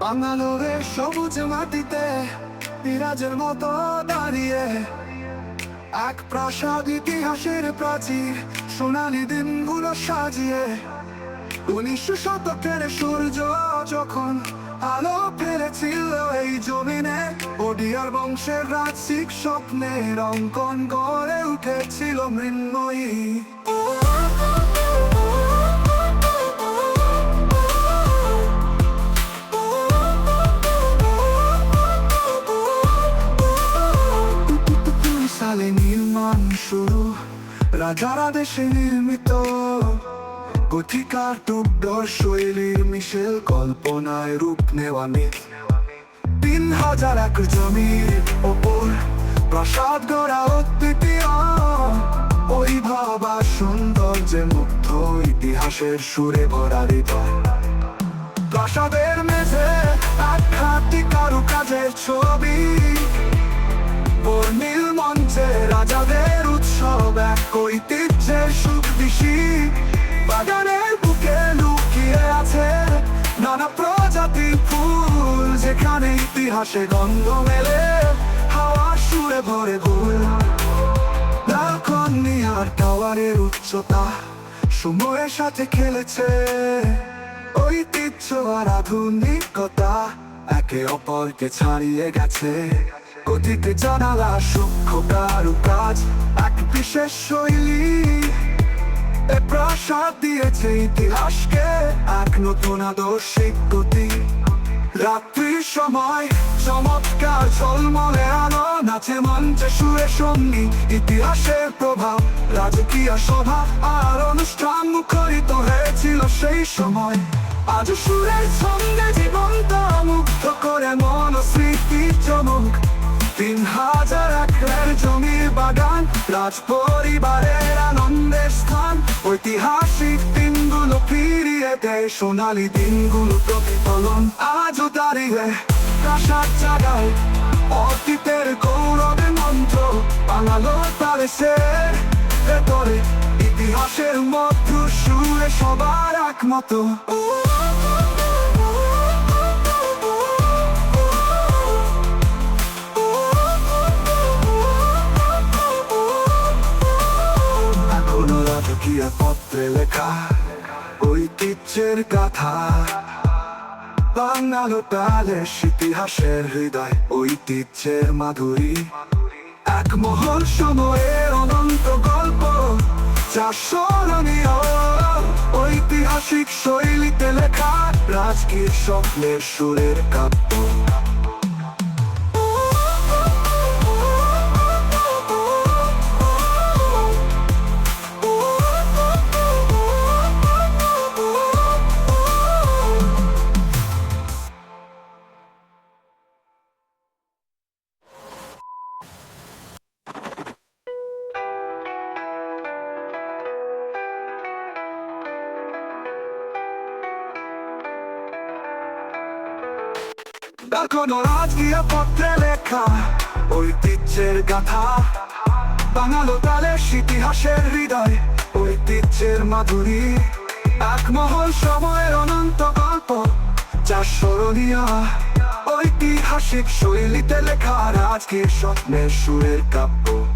বাঙালোরের সবুজ মাটিতে বিরাজের মতো দাঁড়িয়ে। এক প্রাসাদ ইতিহাসের প্রাচীর, সোনালি দিনগুলো সাজিয়ে। উনিশশো শতকের সূর্য যখন আলো ফেলেছিল এই জমিনে ওডিয়ার বংশের রাজসিক স্বপ্নের অঙ্কন গড়ে উঠেছিল মৃন্ময়ী। রাজারা দেশে নির্মিত গঠিকার টুকডর শৈলীর মিশেল, কল্পনায় রূপ নেওয়া মিথ তিন হাজার একর জমির ওপর প্রাসাদ গড়া অদ্বিতীয়। ওই ভাবা সৌন্দর্যে মুগ্ধ ইতিহাসের সুরে ভরা হৃদয়। প্রাসাদের মেঝে এক খাতি কারুকাজের ছবি। বর্ণিল মঞ্চে রাজাদের উৎসব এক ঐতিহ্যের সুখ দিশি। বাগানের বুকে লুকিয়ে আছে নানা প্রজাতির ফুল, যেখানে ইতিহাসে গন্ধ মেলে হাওয়া সুরে ভরে ভুল। লালকন্নি আর টাওয়ারের উচ্চতা, সময়ের সাথে খেলেছে। ঐতিহ্য আর আধুনিকতা একে অপরকে ছাড়িয়ে গেছে। অতীতে জানালা সূক্ষ্ম কাজ এক বিশেষ শৈলী। এ প্রাসাদ দিয়েছে ইতিহাসকে এক নতুন আদর্শিক গতি রাত্রির সময়, চমৎকার ঝলমলে আলো, নাচে মঞ্চে সুরে সঙ্গী, ইতিহাসের প্রভাব, রাজকীয় সভা আর অনুষ্ঠান মুখরিত হয়েছিল সেই সময়। আজ সুরের সঙ্গে জীবন্ত, মুগ্ধ করে মন ও স্মৃতির চমক। তিন হাজার একরের জমির বাগান রাজ পরিবারের আনন্দের স্থান। ঐতিহাসিক দিনগুলো ফিরিয়ে দেয় সোনালি দিনগুলো প্রতিফলন আজও দাঁড়িয়ে। প্রাসাদ জাগায় অতীতের গৌরবে মন্ত্র বাঙালো প্যালেসের ভেতরে ইতিহাসের মধুর সুরে সবার একমত। পত্রে লেখা ঐতিহ্যের গাথা। বাঙালো প্যালেস ইতিহাসের হৃদয়, ঐতিহ্যের মাধুরী। এক মহল সময়ের অনন্ত গল্প যা স্মরণীয় ঐতিহাসিক শৈলীতে লেখা। রাজকীয় স্বপ্নের সুরের কাব্য। এখনও রাজকীয় পত্রে লেখা। ঐতিহ্যের গাথা। বাঙালো তালের ইতিহাসের হৃদয়। ঐতিহ্যের মাধুরী। এক মহল সময়ের অনন্ত গল্প। যা স্মরণীয়। ঐতিহাসিক শৈলীতে লেখা রাজকীয় স্বপ্নের সুরের কাব্য।